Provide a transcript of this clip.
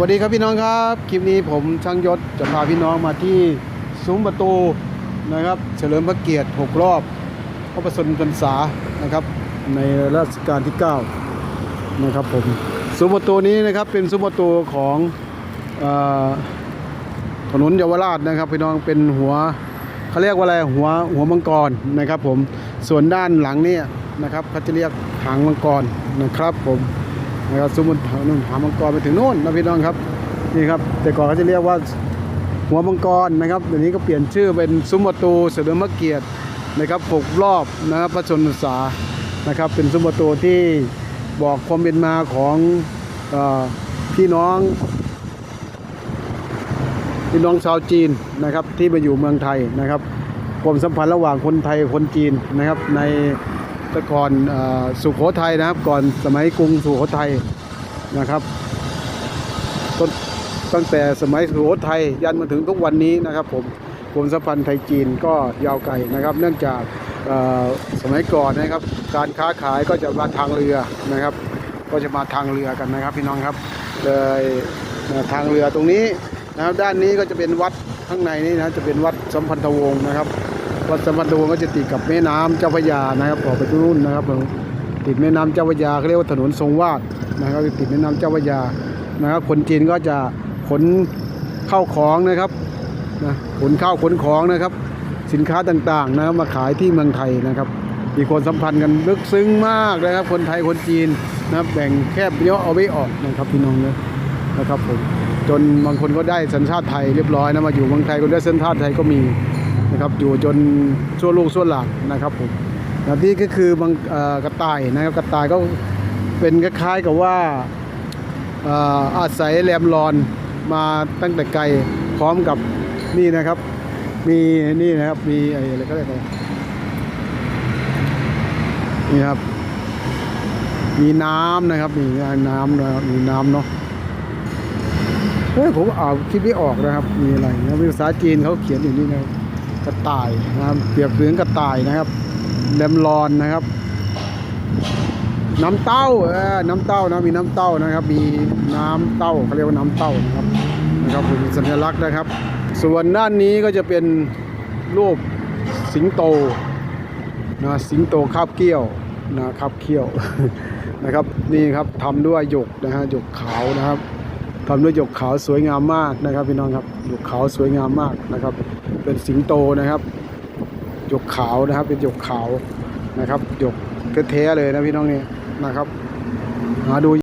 วัสดีครับพี่น้องครับ คลิปนี้ผมช่างยศจะพาพี่น้องมาที่ซุ้มประตูนะครับ เฉลิมพระเกียรติ 6 รอบ พระประสนพรรษานะครับ ในรัชกาลที่ 9 นะครับผมซุ้มประตูนี้นะครับเป็นซุ้มประตูของอถนนเยาวราชนะครับ พี่น้องเป็นหัวเขาเรียกว่าอะไรหัวหัวมังกรนะครับ ผมส่วนด้านหลังเนี่ยนะครับเขาจะเรียกหางมังกรนะครับผม นะครับซุ้มนู่นหามังกรไปถึงนู่นนะพี่น้องครับนี่ครับ แต่ก่อนเขาจะเรียกว่าหัวมังกรนะครับเดี๋ยวนี้ก็เปลี่ยนชื่อเป็นซุ้มประตูเสด็จพระเกียรตินะครับหกรอบนะครับพระชนมษานะครับ เป็นซุ้มประตูที่บอกความเป็นมาของอพี่น้องพี่น้องชาวจีนนะครับที่มาอยู่เมืองไทยนะครับความสัมพันธ์ระหว่างคนไทยคนจีนนะครับใน แต่ก่อนอสุโขทัยนะครับ ก่อนสมัยกรุงสุโขทัยนะครับต้นตั้งแต่สมัยสุโขทัยยันมาถึงทุกวันนี้นะครับ ผมความสัมพันธ์ไทยจีนก็ยาวไกลนะครับ เนื่องจากสมัยก่อนนะครับ การค้าขายก็จะมาทางเรือนะครับ ก็จะมาทางเรือกันนะครับ พี่น้องครับเลยทางเรือตรงนี้นะครับด้านนี้ก็จะเป็นวัดข้างในนี่นะจะเป็นวัดสัมพันธวงศ์นะครับ วัดสมพันธวงก็จะติดกับแม่น้ำเจ้าพระยานะครับออกไปตรงนู้นนะครับผมติดแม่น้ำเจ้าพระยาเขาเรียกว่าถนนทรงวาดนะครับติดแม่น้ำเจ้าพระยานะครับคนจีนก็จะขนเข้าของนะครับนะขนข้าวขนของนะครับ สินค้าต่างๆนะครับมาขายที่เมืองไทยนะครับมีคนสัมพันธ์กันลึกซึ้งมากนะครับ คนไทยคนจีนนะครับแบ่งแคบเยอะเอาไว้ออกนะครับพี่น้องเนี่ยนะครับผมจนบางคนก็ได้สัญชาติไทยเรียบร้อยนะมาอยู่เมืองไทยก็ได้สัญชาติไทยก็มี นะครับอยู่จนชั่วลูกชั่วหลานนะครับผมนะนี่ก็คือบางกระต่ายนะครับกระต่ายก็เป็นคล้ายๆกับว่าอาศัยแรมรอนมาตั้งแต่ไกลพร้อมกับนี่นะครับ มีนี่นะครับมีอะไรก็เรียกอะไรนี่ครับ มีน้ำนะครับมีน้ำนะครับมีน้ำเนาะเฮ้ยผมอ่านคิดไม่ออกนะครับ มีอะไรนะภาษาจีนเขาเขียนอย่างนี้นะครับ กระต่ายนะครับเปรียบเหมือนกระต่ายนะครับแลมรอนนะครับ น้ำเต้าเออน้ำเต้านะมีน้ำเต้านะครับ มีน้ำเต้าเขาเรียกว่าน้ำเต้านะครับนะครับเป็นสัญลักษณ์นะครับ ส่วนด้านนี้ก็จะเป็นรูปสิงโตนะสิงโตคาบเกี้ยวนะคาบเขี้ยวนะครับนี่ครับทำด้วยหยกนะฮะหยกขาวนะครับ ทำด้วยหยกขาวสวยงามมากนะครับพี่น้องครับหยกขาวสวยงามมากนะครับ เป็นสิงโตนะครับหยกขาวนะครับ เป็นหยกขาวนะครับหยกแท้ๆเลยนะพี่น้องนี่นะครับ หาดู